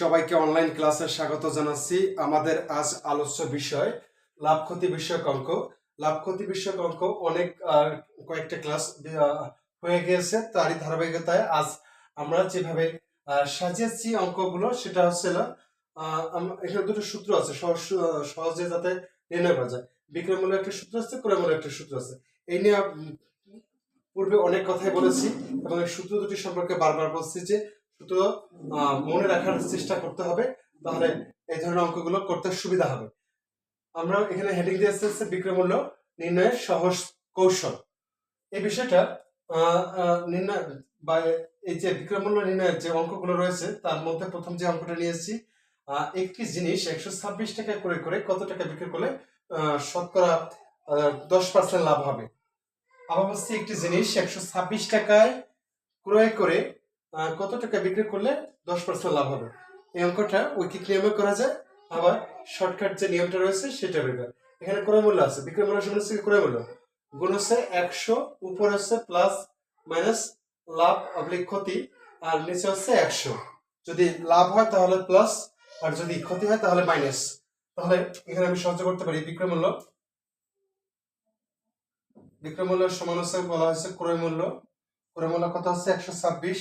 সবাইকে অনলাইন ক্লাসে স্বাগত জানাচ্ছি। আমাদের আজ আলোচ্য বিষয় লাভ ক্ষতি বিষয়ক অঙ্ক। লাভ ক্ষতি বিষয়ক অঙ্ক অনেক কয়েকটা ক্লাস হয়ে গিয়েছে। তারই ধারাবাহিকতায় আজ আমরা যেভাবে সাজিয়েছি অঙ্কগুলো সেটা হচ্ছে না, এখানে দুটো সূত্র আছে সহজ- সহজে যাতে নির্ণয় করা যায়। বিক্রমূল্য একটা সূত্র আছে ক্রয়মূল্য একটা সূত্র আছে। এই নিয়ে পূর্বে অনেক কথাই বলেছি এবং সূত্র দুটি সম্পর্কে বারবার বলছি যে আহ, মনে রাখার চেষ্টা করতে হবে তাহলে এই ধরনের অঙ্কগুলো করতে সুবিধা হবে। আমরা এখানে হেডিং দিয়ে এসেছে বিক্রমূল্য নির্ণয়ের সহজ কৌশল। এই বিষয়টা নির্ণয় বা এই যে বিক্রমূল্য নির্ণয়ের যে অঙ্কগুলো রয়েছে তার মধ্যে প্রথম যে অঙ্কটা নিয়েছি আহ, একটি জিনিস একশো ছাব্বিশ টাকা করে করে কত টাকা বিক্রি করলে শতকরা দশ পার্সেন্ট লাভ হবে? আবার বলছি একটি জিনিস একশো ছাব্বিশ টাকায় ক্রয় করে কত টাকা বিক্রি করলে দশ পার্সেন্ট লাভ হবে? এই অঙ্কটা ঐকিক নিয়মে করা যায়, আবার শর্টকাট যে নিয়মটা রয়েছে সেটা বের এখানে ক্রয় মূল্য আছে, বিক্রয় মূল্য সমান হচ্ছে ক্রয় মূল্য? গুণ হচ্ছে একশো, উপর হচ্ছে প্লাস মাইনাস লাভ অবলিক ক্ষতি, আর নিচে হচ্ছে একশো। যদি লাভ হয় তাহলে প্লাস আর যদি ক্ষতি হয় তাহলে মাইনাস তাহলে এখানে আমি সহ্য করতে পারি বিক্রয় মূল্য। বিক্রয় মূল্য সমান হচ্ছে, বলা হয়েছে ক্রয় মূল্য। ক্রয় মূল্য কত হচ্ছে? একশো ছাব্বিশ।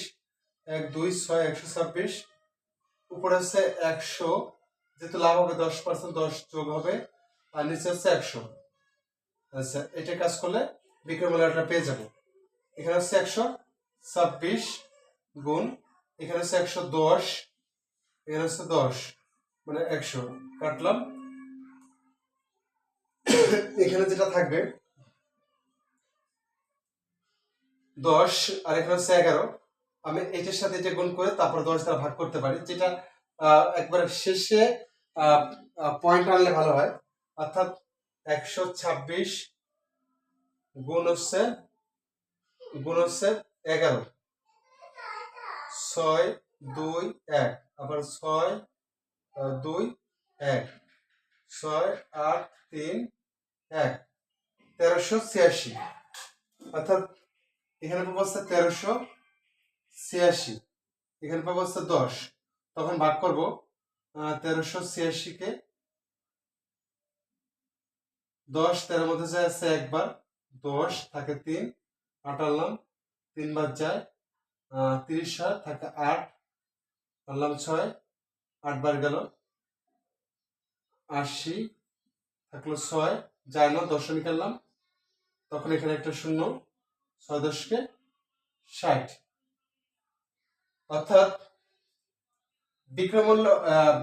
এক, দুই, ছয়, একশো ছাব্বিশ। উপরে হচ্ছে একশো, যেহেতু লাভ হবে দশ পার্সেন্ট দশ যোগ হবে, আর নিচে হচ্ছে একশো। আচ্ছা এটা কাজ করলে বিক্রয় মূল্যটা পেয়ে যাব। এখানে হচ্ছে একশো ছাব্বিশ গুণ, এখানে হচ্ছে একশো দশ, এখানে হচ্ছে দশ মানে একশো। কাটলাম। এখানে যেটা থাকবে, দশ, আর এখানে হচ্ছে এগারো। আমি এটার সাথে এটা গুণ করে তারপর দশ দ্বারা ভাগ করতে পারি, যেটা একবার শেষে পয়েন্ট আনলে ভালো হয়। অর্থাৎ একশো ছাব্বিশ গুণ হচ্ছে গুণ হচ্ছে এগারো। ছয়, দুই, এক। আবার ছয় দুই, এক। ছয়, আট, তিন, এক। তেরোশো ছিয়াশি। অর্থাৎ এখানে হচ্ছে তেরোশো ছিয়াশি। এখানে পাবো হচ্ছে দশ। তখন ভাগ করব তেরোশো ছিয়াশিকে দশ তেরোর মধ্যে যায় আছে একবার। দশ থাকে তিন আটাল্লাম তিনবার যায় তিরিশ হয়, থাকে আট। আনলাম ছয়, আটবার গেল। আশি থাকল ছয়, যায় না দশমিক আনলাম তখন এখানে একটা শূন্য, ছয় দশকে ষাট। অর্থাৎ বিক্রমূল্য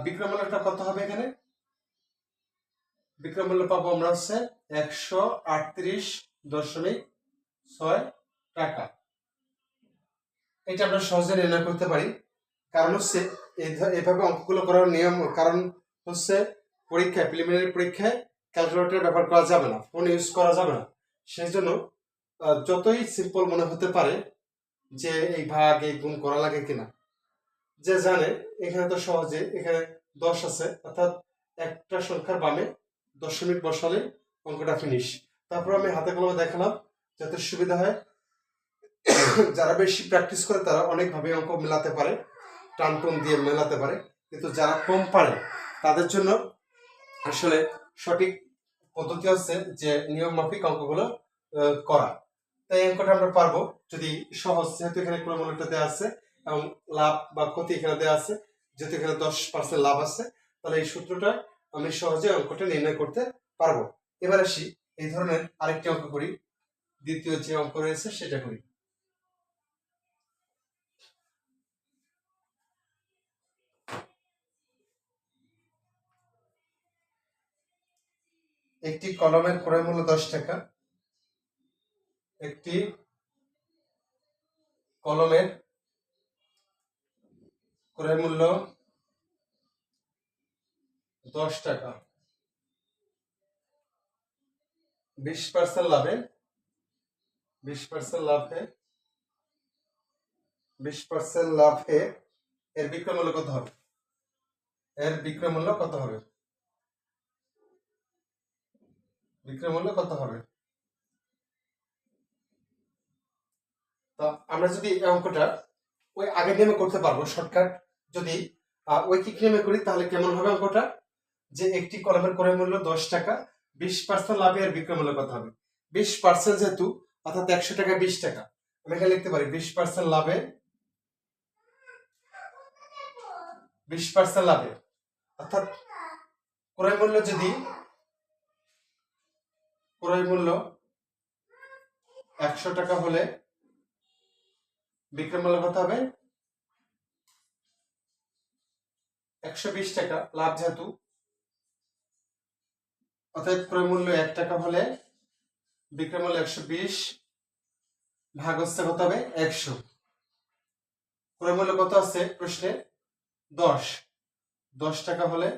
বিক্রমূল্যটা কত হবে এখানে? বিক্রমূল্য পাবো আমরা হচ্ছে একশো আটত্রিশ দশমিক ছয় টাকা। এটা আমরা সহজে নির্ণয় করতে পারি। কারণ হচ্ছে এভাবে অঙ্কগুলো করার নিয়ম, কারণ হচ্ছে পরীক্ষায় প্রিলিমিনারি পরীক্ষায় ক্যালকুলেটর ব্যবহার করা যাবে না ফোন ইউজ করা যাবে না। সেই জন্য যতই সিম্পল মনে হতে পারে যে এই ভাগ, এই গুণ করা লাগে কিনা? যে জানে, এখানে তো সহজে, এখানে দশ আছে, অর্থাৎ একটা সংখ্যার বামে দশমিক বসালে অঙ্কটা ফিনিশ তারপর আমি হাতে কলমে দেখালাম, যাতে সুবিধা হয়। যারা বেশি প্র্যাকটিস করে, তারা অনেকভাবে অঙ্ক মেলাতে পারে টান টুন দিয়ে মেলাতে পারে। কিন্তু যারা কম পারে, তাদের জন্য আসলে সঠিক পদ্ধতি হচ্ছে যে নিয়ম মাফিক অঙ্কগুলো করা। তাই অঙ্কটা আমরা পারব যদি সহজ, যেহেতু এখানে কোনো মূল্যটা দেওয়া আছে এবং লাভ বা ক্ষতি এখানে দেওয়া আছে, যেহেতু এখানে দশ পার্সেন্ট লাভ আছে, তাহলে এই সূত্রটা আমি সহজে অঙ্কটা নির্ণয় করতে পারব। এবার আসি, এই ধরনের আরেকটি অঙ্ক করি। দ্বিতীয় যে অঙ্ক রয়েছে সেটা করি। একটি কলমের ক্রয় মূল্য দশ টাকা একটি কলমের ক্রয় মূল্য দশ টাকা। বিশ পার্সেন্ট লাভে, বিশ পার্সেন্ট লাভে, বিশ পার্সেন্ট লাভে এর বিক্রয় মূল্য কত হবে? এর বিক্রয় মূল্য কত হবে? বিক্রয় মূল্য কত হবে? তো আমরা যদি এই অঙ্কটা ওই আগের নিয়মে করতে পারব শর্টকাট যদি আহ, ঐকিক নিয়মে করি তাহলে কেমন হবে অঙ্কটা? যে একটি কলমের ক্রয় মূল্য দশ টাকা বিশ পার্সেন্ট লাভে আর বিক্রয় মূল্য কত হবে। বিশ পার্সেন্ট যেহেতু অর্থাৎ একশো টাকা বিশ টাকা। আমি এখানে লিখতে পারি বিশ পার্সেন্ট লাভে বিশ পার্সেন্ট লাভে। অর্থাৎ ক্রয় মূল্য যদি ক্রয় মূল্য একশো টাকা হলে বিক্রয় মূল্য কত হবে। একশো বিশ টাকা লাভ যেহেতু, অতএব ক্রয় মূল্য এক টাকা হলে বিক্রয় মূল্য একশো বিশ ভাগ হচ্ছে কত হবে? একশো। ক্রয় মূল্য কত আছে? প্রশ্নে দশ। দশ টাকা হলে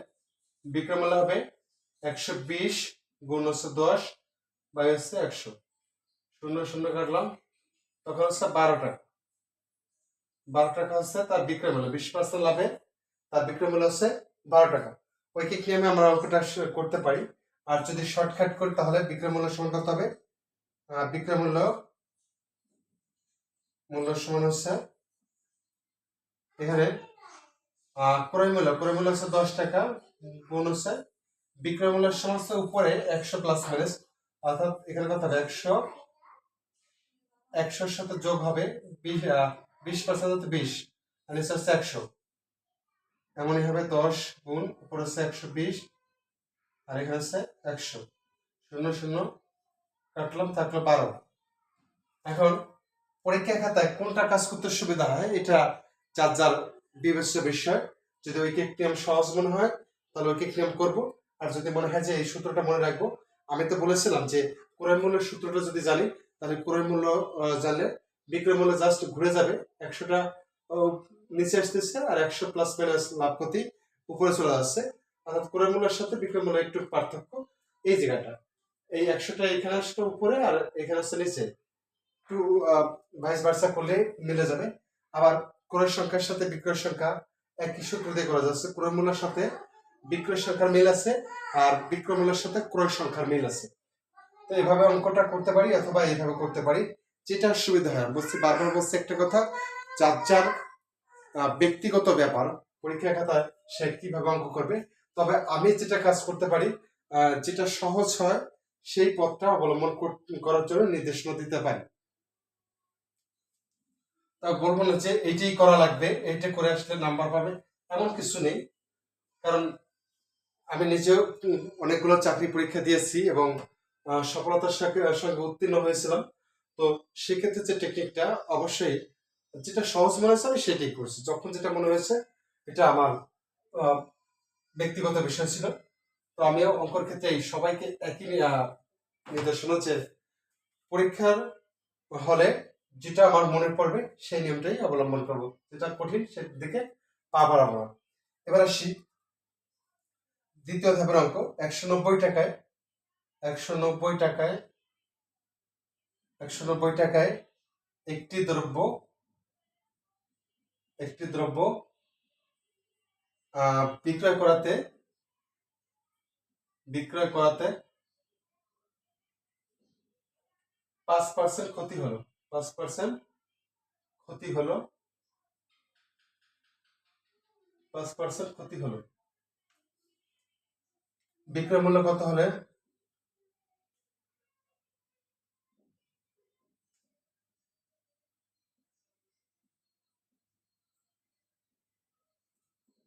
বিক্রয় মূল্য হবে একশো বিশ গুণ হচ্ছে দশ, বাই হচ্ছে একশো। শূন্য শূন্য কাটলাম, তখন হচ্ছে বারো টাকা। বারো টাকা হচ্ছে তার বিক্রয় মূল্য, বিশ পার্সেন্ট লাভে তার বিক্রয় মূল্য হচ্ছে বারো টাকা। ওইকে কি আমি আমরা অঙ্কটা করতে পারি? আর যদি শর্টকাট করি তাহলে বিক্রয় মূল্য সমান কত হবে? বিক্রয় মূল্য মূল্য সমান হচ্ছে এখানে ক্রয় মূল্য ক্রয় মূল্য হচ্ছে দশ টাকা, গুণ হচ্ছে বিক্রয় মূল্যের সমস্ত উপরে একশো প্লাস মাইনাস অর্থাৎ এখানে কত হবে? একশো, একশোর সাথে যোগ হবে বিশ পার্সেন্ট বিশ, আর নিচে হচ্ছে একশো। এমনই হবে দশ গুণ, উপরে হচ্ছে একশো বিশ, আর এখানে হচ্ছে একশো। শূন্য শূন্য কাটলাম, থাকল বারো। এখন পরীক্ষা খাতায় কোনটা কাজ করতে সুবিধা হয়, এটা যার যার বিবেচ্য বিষয়। যদি ঐকিক নিয়ম সহজ মনে হয়, তাহলে ঐকিক নিয়ম করব। আর যদি মনে হয় যে এই সূত্রটা মনে রাখব, আমি তো বলেছিলাম যে ক্রয় মূল্যের সূত্রটা যদি জানি, তাহলে ক্রয় মূল্য জানলে বিক্রয় মূল্য জাস্ট ঘুরে যাবে, একশোটা নিচে আসতেছে আর একশো প্লাস মাইনাস লাভ ক্ষতি উপরে চলে যাচ্ছে। অর্থাৎ ক্রয় মূল্যের সাথে বিক্রয় মূল্য একটু পার্থক্য। এই জায়গাটা, এই একশোটা এখানে আসলে উপরে আর এখানে আসছে নিচে। একটু ভাইস ভার্সা করলে মিলে যাবে। আবার ক্রয় সংখ্যার সাথে বিক্রয় সংখ্যা একই সূত্র দিয়ে করা যাচ্ছে। ক্রয় মূল্যের সাথে বিক্রয় সংখ্যার মিল আছে আর বিক্রয় মূল্যের সাথে ক্রয় সংখ্যার মিল আছে। তো এইভাবে অঙ্কটা করতে পারি অথবা এইভাবে করতে পারি। যেটা সুবিধা হয়। বলছি, বারবার বলছি একটা কথা, যার যার ব্যক্তিগত ব্যাপার পরীক্ষা খাতায় সে কীভাবে অঙ্ক করবে, তবে আমি যেটা কাজ করতে পারি যেটা সহজ হয়, সেই পথটা অবলম্বন করার জন্য নির্দেশনা দিতে পারি। বলব না যে এইটাই করা লাগবে, এইটা করে আসলে নাম্বার পাবে, এমন কিছু নেই। কারণ আমি নিজেও অনেকগুলো চাকরি পরীক্ষা দিয়েছি এবং সফলতার সঙ্গে উত্তীর্ণ হয়েছিলাম। তো সেক্ষেত্রে যে টেকনিকটা অবশ্যই যেটা সহজ মনে হয়েছে, আমি সেটাই করছি। যখন যেটা মনে হয়েছে, এটা আমার ব্যক্তিগত বিষয় ছিল। তো আমিও অঙ্কর ক্ষেত্রে সবাইকে একই নির্দেশনা যে পরীক্ষার হলে যেটা আমার মনে পড়বে, সেই নিয়মটাই অবলম্বন করব। যেটা কঠিন, সেদিকে দিকে পা বাড়াবো। না। এবার আসি দ্বিতীয় ধাপের অঙ্ক। একশো নব্বই টাকায়, একশো নব্বই টাকায় একশো নব্বই টাকায় একটি দ্রব্য একটি দ্রব্য বিক্রয় করাতে বিক্রয় করাতে পাঁচ পার্সেন্ট ক্ষতি হলো। পাঁচ পার্সেন্ট ক্ষতি হলো। পাঁচ পার্সেন্ট ক্ষতি হলো। বিক্রয় মূল্য কত হলে?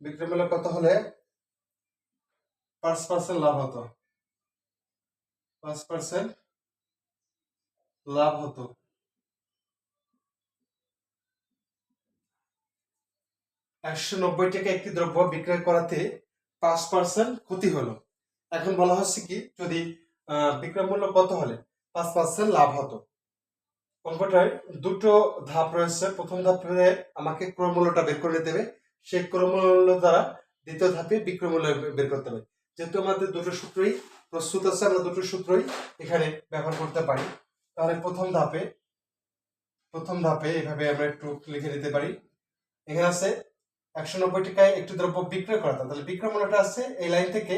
বিক্রয় মূল্য কত হলে পাঁচ পার্সেন্ট লাভ হতো। পাঁচ পার্সেন্ট লাভ হতো। একশো নব্বই টাকা একটি দ্রব্য বিক্রয় করাতে পাঁচ পার্সেন্ট ক্ষতি হলো। এখন বলা হচ্ছে কি, যদি বিক্রয় মূল্য কত হলে পাঁচ পার্সেন্ট লাভ হতো। অঙ্কটায় দুটো ধাপ রয়েছে। প্রথম ধাপে আমাকে ক্রয় মূল্যটা বের করে নিতে হবে। সেই ক্রয়মূল্য দ্বারা দ্বিতীয় ধাপে বিক্রয় মূল্য বের করতে হবে যেহেতু আমাদের দুটো সূত্রই প্রস্তুত আছে, আমরা দুটো সূত্রই এখানে ব্যবহার করতে পারি। তাহলে প্রথম ধাপে প্রথম ধাপে এভাবে আমরা একটু লিখে দিতে পারি। এখানে আছে একশো নব্বই টাকায় একটি দ্রব্য বিক্রয় করা। তাহলে বিক্রয় মূল্যটা আছে এই লাইন থেকে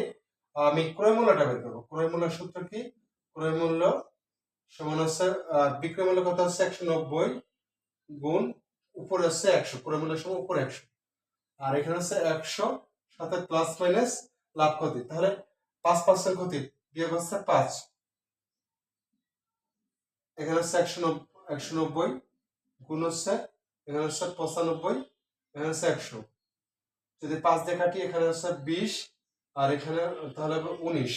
আমি ক্রয় মূল্যটা বের করব। ক্রয় মূল্যের সূত্র কি? ক্রয় মূল্য সমান হচ্ছে বিক্রয় মূল্য কত হচ্ছে? একশো নব্বই গুণ উপরে হচ্ছে একশো। ক্রয় মূল্যের সময় উপরে একশো। আর এখানে হচ্ছে একশো, সাথে প্লাস মাইনাস লাভ ক্ষতি। তাহলে পাঁচ পার্সেন্ট ক্ষতি, বিয়োগ হচ্ছে পাঁচ। এখানে হচ্ছে একশো নব্বই একশো নব্বই, গুণ হচ্ছে, এখানে হচ্ছে পঁচানব্বই, এখানে হচ্ছে একশো। যদি পাঁচ দিয়ে কাটি, এখানে হচ্ছে বিশ, আর এখানে তাহলে হবে উনিশ।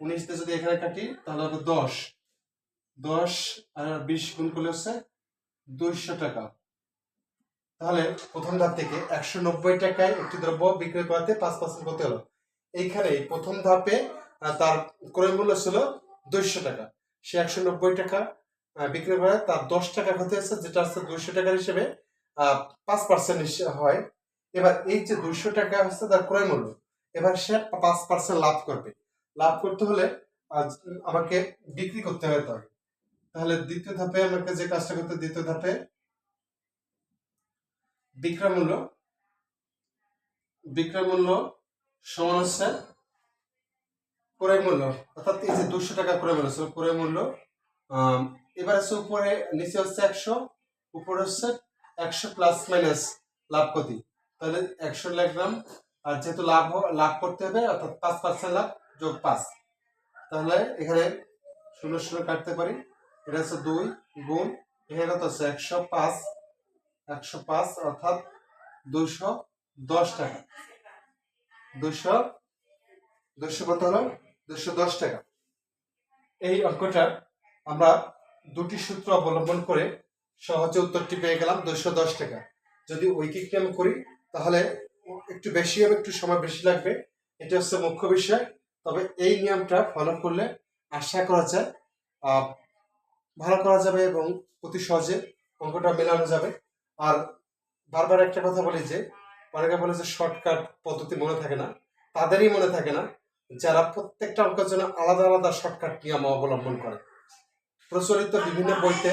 উনিশ দিয়ে যদি এখানে কাটি, তাহলে হবে দশ। দশ আর বিশ গুণ করলে হচ্ছে দুইশো টাকা। তাহলে প্রথম ধাপ থেকে একশো নব্বই টাকায় একটি দ্রব্য বিক্রয় করাতে পাঁচ পার্সেন্ট করতে হলো। এইখানে প্রথম ধাপে তার ক্রয় মূল্য ছিল দুইশো টাকা। সে একশো নব্বই টাকা আহ, বিক্রয় করে তার দশ টাকা ক্ষতি হচ্ছে যেটা হচ্ছে দুইশো টাকার হিসেবে পাঁচ পার্সেন্ট হয়। এবার এই যে দুইশো টাকা হচ্ছে তার ক্রয় মূল্য এবার সে পাঁচ পার্সেন্ট লাভ করবে। লাভ করতে হলে আমাকে বিক্রি করতে হবে তাহলে দ্বিতীয় ধাপে আমাকে যে কাজটা করতে দ্বিতীয় ধাপে বিক্রয় মূল্য বিক্রয় মূল্য সমান হচ্ছে ক্রয় মূল্য, অর্থাৎ এই যে দুশো টাকা ক্রয় মূল্য ক্রয় মূল্য এবার হচ্ছে উপরে, নিচে হচ্ছে একশো, উপরে হচ্ছে একশো প্লাস মাইনাস লাভ ক্ষতি। তাহলে একশো লিখলাম, আর যেহেতু লাভ লাভ করতে হবে, অর্থাৎ পাঁচ পার্সেন্ট লাভ যোগ পাঁচ। তাহলে এখানে শূন্য শূন্য কাটতে পারি, এটা হচ্ছে দুই গুণ, এখানে কত হচ্ছে একশো পাঁচ একশো পাঁচ অর্থাৎ দুশো দশ টাকা। দুশো দুশো কত হলো দুশো দশ টাকা। এই অঙ্কটা আমরা দুটি সূত্র অবলম্বন করে সহজে উত্তরটি পেয়ে গেলাম দুশো দশ টাকা। যদি ঐকিক নিয়ম করি, তাহলে একটু বেশি হবে, একটু সময় বেশি লাগবে। এটা হচ্ছে মুখ্য বিষয়। তবে এই নিয়মটা ফলো করলে আশা করা যায় ভালো করা যাবে এবং অতি সহজে অঙ্কটা মেলানো যাবে। আর বারবার একটা কথা বলি যে, অনেকে বলে যে শর্টকাট পদ্ধতি মনে থাকে না। তাদেরই মনে থাকে না যারা প্রত্যেকটা অঙ্কের জন্য আলাদা আলাদা শর্টকাট নিয়ম অবলম্বন করে। প্রচলিত বিভিন্ন বইতে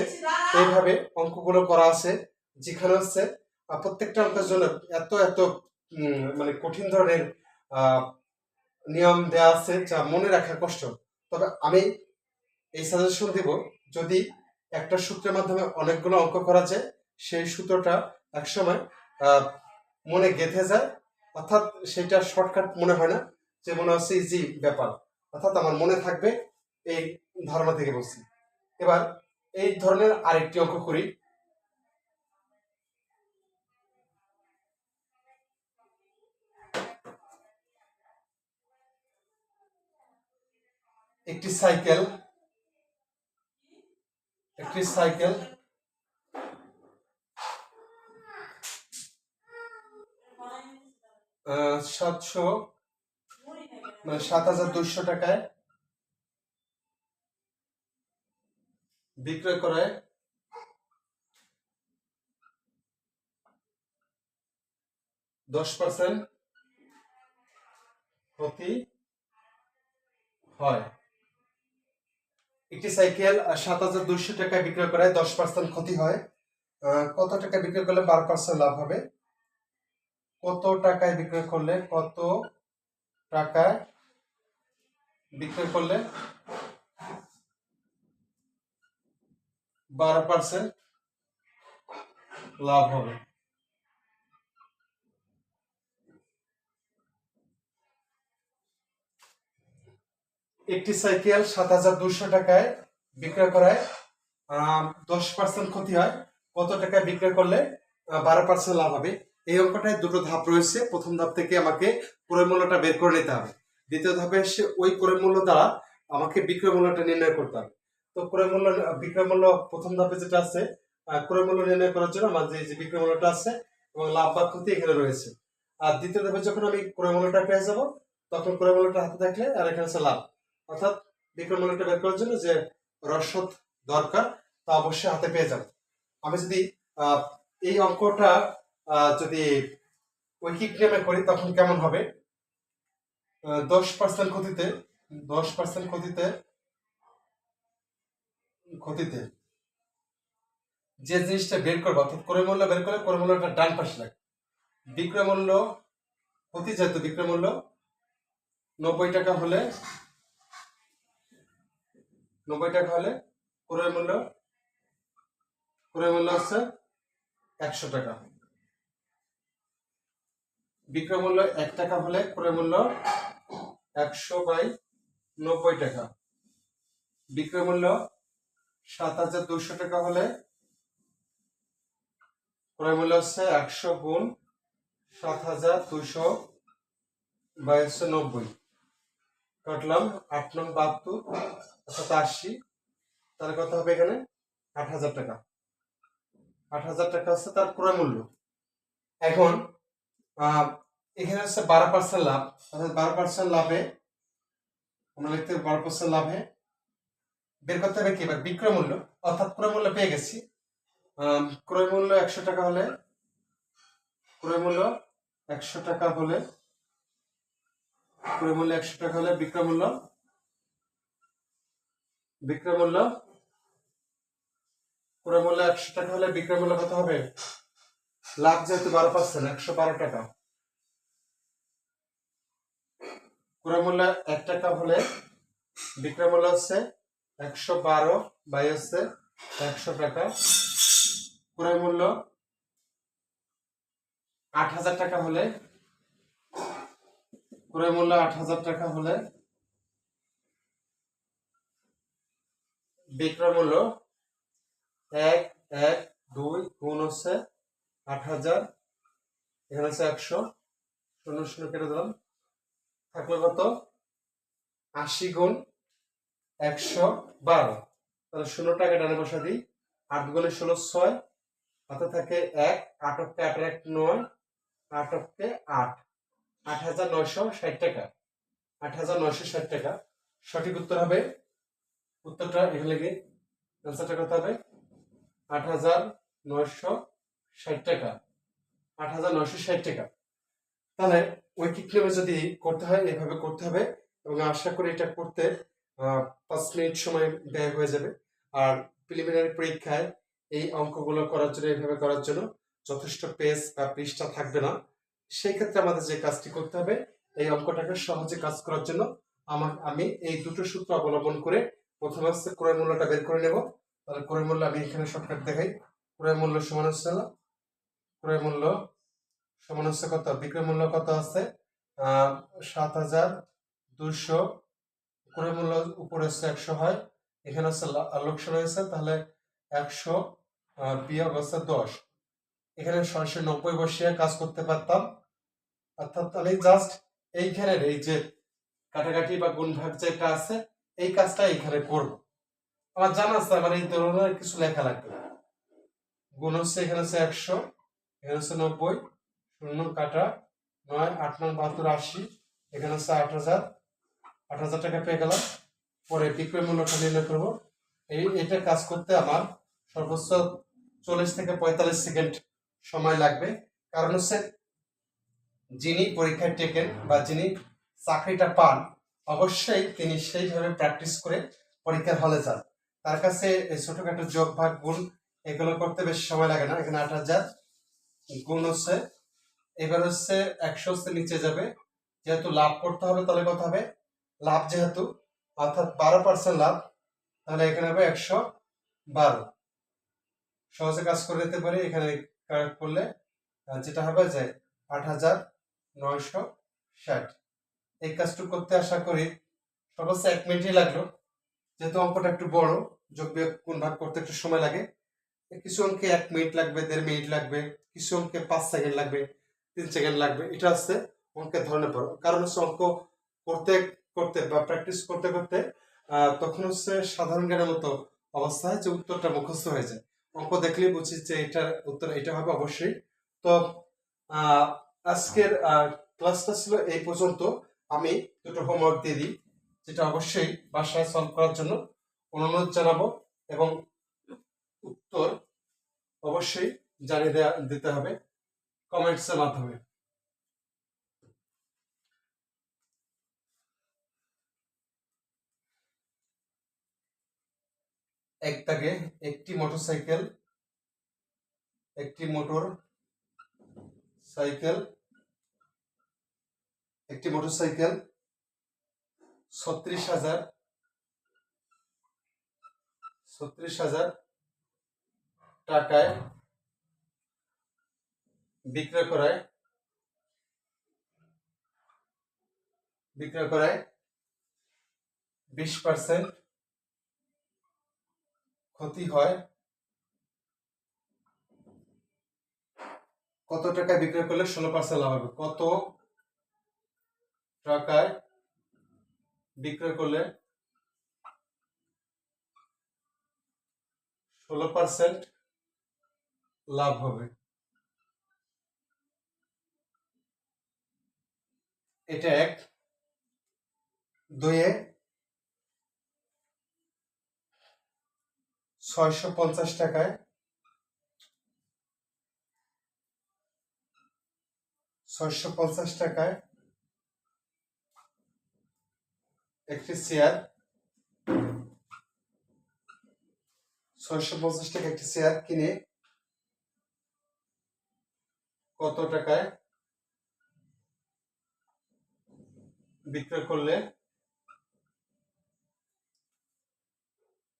এইভাবে অঙ্কগুলো করা আছে, যেখানে হচ্ছে প্রত্যেকটা অঙ্কের জন্য এত এত মানে কঠিন ধরনের নিয়ম দেওয়া আছে যা মনে রাখা কষ্ট। তবে আমি এই সাজেশন দিব, যদি একটা সূত্রের মাধ্যমে অনেকগুলো অঙ্ক করা যায় সেই সুতোটা একসময় মনে গেঁথে যায়। অর্থাৎ সেটা শর্টকাট মনে হয় না, যে মনে হচ্ছে ইজি ব্যাপার। অর্থাৎ আমার মনে থাকবে এই ধারণা থেকে বলছি। এবার এই ধরনের আরেকটি অঙ্ক করি। একটি সাইকেল একটি সাইকেল সাতশো মানে সাত হাজার দুশো টাকায় বিক্রয় করে দশ পার্সেন্ট ক্ষতি হয়। একটি সাইকেল সাত হাজার দুশো টাকায় বিক্রয় করে দশ পার্সেন্ট ক্ষতি হয়। কত টাকায় বিক্রয় করলে বারো পার্সেন্ট লাভ হবে? কত টাকায় বিক্রয় করলে, কত টাকায় বিক্রয় করলে? বারো পার্সেন্ট লাভ হবে। একটি সাইকেল সাত হাজার দুশো টাকায় বিক্রয় করায় দশ পার্সেন্ট ক্ষতি হয়। কত টাকায় বিক্রয় করলে বারো পার্সেন্ট লাভ হবে? এই অঙ্কটায় দুটো ধাপ রয়েছে। প্রথম ধাপ থেকে আমাকে ক্রয় মূল্যটা বের করে নিতে হবে। দ্বিতীয় ধাপে এসে ওই ক্রয় মূল্য দ্বারা আমাকে বিক্রয় মূল্যটা নির্ণয় করতে হবে। তো ক্রয় মূল্য, বিক্রয় মূল্য প্রথম ধাপে যেটা আছে ক্রয় মূল্য নির্ণয় করার জন্য আমার যে বিক্রয় মূল্যটা আছে এবং লাভ বা ক্ষতি এখানে রয়েছে। আর দ্বিতীয় ধাপে যখন আমি ক্রয় মূল্যটা পেয়ে যাব, তখন ক্রয় মূল্যটা হাতে থাকলে আর এখানে আছে লাভ। অর্থাৎ বিক্রয় মূল্যটা বের করার জন্য যে রসদ দরকার, তা অবশ্যই হাতে পেয়ে যাবে। আমি যদি এই অঙ্কটা যদি নিয়মে করি, তখন কেমন হবে? দশ পার্সেন্ট ক্ষতিতে, দশ পার্সেন্ট ক্ষতিতে ক্ষতিতে। যে জিনিসটা বের করব, অর্থাৎ ক্রয় মূল্য বের করলে ক্রয় মূল্যটা ডান পাশে লাগে বিক্রয় মূল্য ক্ষতি যেহেতু, বিক্রয় মূল্য নব্বই টাকা হলে, নব্বই টাকা হলে ক্রয় মূল্য ক্রয় মূল্য হচ্ছে একশো টাকা। বিক্রয় মূল্য এক টাকা হলে ক্রয় মূল্য একশো বাই নব্বই টাকা। বিক্রয় মূল্য সাত হাজার দুশো টাকা হলে ক্রয় মূল্য হচ্ছে একশো গুণ সাত হাজার দুশো বাই হচ্ছে নব্বই। কাটলাম আট নং বাহাত্তর আশি। তার কত হবে এখানে? আট হাজার টাকা। আট হাজার টাকা হচ্ছে তার ক্রয় মূল্য। এখন এখানে হচ্ছে বারো পার্সেন্ট লাভ। অর্থাৎ বারো পার্সেন্ট লাভে, আমরা লিখতে বারো পার্সেন্ট লাভে। বের করতে হবে কি? এবার বিক্রয় মূল্য। অর্থাৎ ক্রয় মূল্য পেয়ে গেছি। ক্রয় মূল্য একশো টাকা হলে, ক্রয় মূল্য একশো টাকা হলে, ক্রয় মূল্য একশো টাকা হলে বিক্রয় মূল্য বিক্রয় মূল্য, ক্রয় মূল্য একশো টাকা হলে বিক্রয় মূল্য কত হবে? লাভ যেহেতু বারো পার্সেন্ট, একশো বারো টাকা। ক্রয় মূল্য এক টাকা হলে বিক্রয় মূল্য হচ্ছে একশো বারো বাই হচ্ছে একশো টাকা। ক্রয় মূল্য আট হাজার টাকা হলে ক্রয় মূল্য আট হাজার টাকা হলে বিক্রয় মূল্য এক এক, দুই, গুণ হচ্ছে আট হাজার। এখানে হচ্ছে একশো। শূন্য শূন্য কেটে দিলাম। থাকল কত? আশি গুণ একশো বারো। তাহলে ষোলো টাকা ডানে বসা দিই। আট গুণে ষোলো ছয়, হাতে থাকে এক আটককে আট এক নয় আটককে আট। আট হাজার নয়শো ষাট টাকা। আট হাজার নয়শো ষাট টাকা। সঠিক উত্তর হবে। উত্তরটা এখানে লিখে অ্যান্সারটা কত হবে। আট হাজার নয়শো ষাট টাকা, আট হাজার নয়শো ষাট টাকা। তাহলে ঐকিক নিয়মে যদি করতে হয়, এভাবে করতে হবে এবং আশা করি এটা করতে পাঁচ মিনিট সময় ব্যয় হয়ে যাবে। আর প্রিলিমিনারি পরীক্ষায় এই অঙ্কগুলো করার জন্য এইভাবে করার জন্য যথেষ্ট পেজ বা পৃষ্ঠা থাকবে না। সেই ক্ষেত্রে আমাদের যে কাজটি করতে হবে, এই অঙ্কটাকে সহজে কাজ করার জন্য আমার, আমি এই দুটো সূত্র অবলম্বন করে প্রথমে হচ্ছে ক্রয় মূল্যটা বের করে নেব। তাহলে ক্রয় মূল্য আমি এখানে শর্টকাট দেখাই। ক্রয় মূল্য সমান হচ্ছে ক্রয় মূল্য সমান হচ্ছে কত বিক্রয় মূল্য কত আছে? সাত হাজার দুশো ক্রয় মূল্য উপরে হচ্ছে একশো হয়। এখানে হচ্ছে লোকসান হয়েছে, তাহলে একশো বিয়োগ হচ্ছে দশ। এখানে সরাসরি নব্বই বসিয়ে কাজ করতে পারতাম। অর্থাৎ আমি জাস্ট এইখানের এই যে কাটাকাটি বা গুণ ভাগ যেটা আছে, এই কাজটা এইখানে করব। আমার জানা আছে, আমার এই ধরনের কিছু লেখা লাগবে। গুণ হচ্ছে এখানে হচ্ছে একশো। এখানে নব্বই, শূন্য কাটা, নয়, আট নয় বাহাত্তর, আশি। এখানে হচ্ছে আট হাজার। আট হাজার টাকা পেয়ে গেলাম। পরে বিক্রয় মূল্যটা নির্ণয় করব। এই এটা কাজ করতে আমার সর্বোচ্চ চল্লিশ থেকে পঁয়তাল্লিশ সেকেন্ড সময় লাগবে। কারণ হচ্ছে যিনি পরীক্ষায় টেকেন বা যিনি চাকরিটা পান, অবশ্যই তিনি সেইভাবে প্র্যাকটিস করে পরীক্ষার হলে যান। তার কাছে এই ছোটখাটো যোগ, ভাগ, গুণ এগুলো করতে বেশি সময় লাগে না। এখানে আট হাজার গুণ হচ্ছে। এবার হচ্ছে একশো হচ্ছে নিচে যাবে। যেহেতু লাভ করতে হবে, তাহলে কত হবে? লাভ যেহেতু, অর্থাৎ বারো পার্সেন্ট লাভ, তাহলে এখানে হবে একশো বারো। সহজে কাজ করে দিতে পারি, এখানে কারেক্ট করলে যেটা হবে যে আট হাজার নয়শো ষাট। এই কাজটুকু করতে আশা করি সর্বোচ্চ এক মিনিটই লাগল। যেহেতু অঙ্কটা একটু বড়, যোগ বিয়োগ কোন ভাগ করতে একটু সময় লাগে। কিছু অঙ্কে এক মিনিট লাগবে, দেড় মিনিট লাগবে কিছু অঙ্কে পাঁচ সেকেন্ড লাগবে, তিন সেকেন্ড লাগবে, এটা হচ্ছে অঙ্কের ধরনের পর কারণ হচ্ছে অঙ্ক করতে করতে বা প্র্যাকটিস করতে করতে তখন হচ্ছে সাধারণ জ্ঞানের মতো অবস্থা হয় যে উত্তরটা মুখস্থ হয়ে যায়। অঙ্ক দেখলেই বুঝি যে এটার উত্তর, এটা হবে অবশ্যই। তো আজকের ক্লাসটা ছিল এই পর্যন্ত। আমি দুটো হোমওয়ার্ক দিয়ে দিই, যেটা অবশ্যই বাসায় সলভ করার জন্য অনুরোধ জানাব এবং উত্তর অবশ্যই জানিয়ে দেয়া, দিতে হবে কমেন্টসের মাধ্যমে। এক দাগে একটি মোটরসাইকেল, একটি মোটর সাইকেল, একটি মোটরসাইকেল, ছত্রিশ হাজার ছত্রিশ হাজার টাকায় বিক্রয় করায় বিক্রয় করায় বিশ পার্সেন্ট ক্ষতি হয়। কত টাকায় বিক্রয় করলে ষোলো পার্সেন্ট লাভ হবে? কত টাকায় বিক্রয় করলে ষোলো পার্সেন্ট লাভ হবে। এটা এক। দুয়ে ছয়শো পঞ্চাশ টাকায় ছয়শো পঞ্চাশ টাকায় একটি চেয়ার ছয়শো পঞ্চাশ টাকা একটি চেয়ার কিনে কত টাকায় বিক্রয় করলে?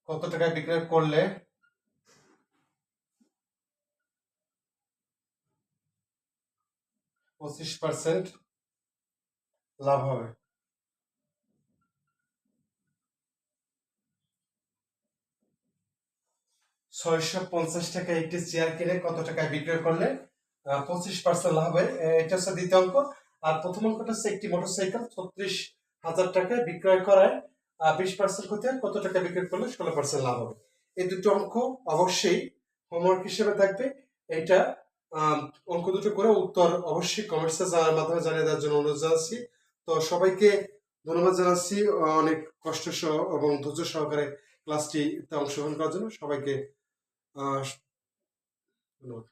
কত টাকায় বিক্রয় করলে? পঁচিশ পার্সেন্ট লাভ হবে। ছয়শো পঞ্চাশ টাকা একটি চেয়ার কিনে কত টাকায় বিক্রয় করলে? পঁচিশ পার্সেন্ট লাভ হয়। এটা হচ্ছে দ্বিতীয় অঙ্ক। আর প্রথম অঙ্কটা হচ্ছে একটি মোটরসাইকেল, ছত্রিশ হাজার টাকায় বিক্রয় করায়। বিশ পার্সেন্ট ক্ষতি কত টাকা বিক্রয় করলে ষোলো পার্সেন্ট লাভ হবে। এই দুটো অঙ্ক অবশ্যই হোমওয়ার্ক হিসেবে থাকবে। এটা অঙ্ক দুটো করে উত্তর অবশ্যই কমেন্টসে জানার মাধ্যমে জানিয়ে দেওয়ার জন্য অনুরোধ জানাচ্ছি। তো সবাইকে ধন্যবাদ জানাচ্ছি অনেক কষ্ট সহ এবং ধৈর্য সহকারে ক্লাসটিতে অংশগ্রহণ করার জন্য। সবাইকে ধন্যবাদ।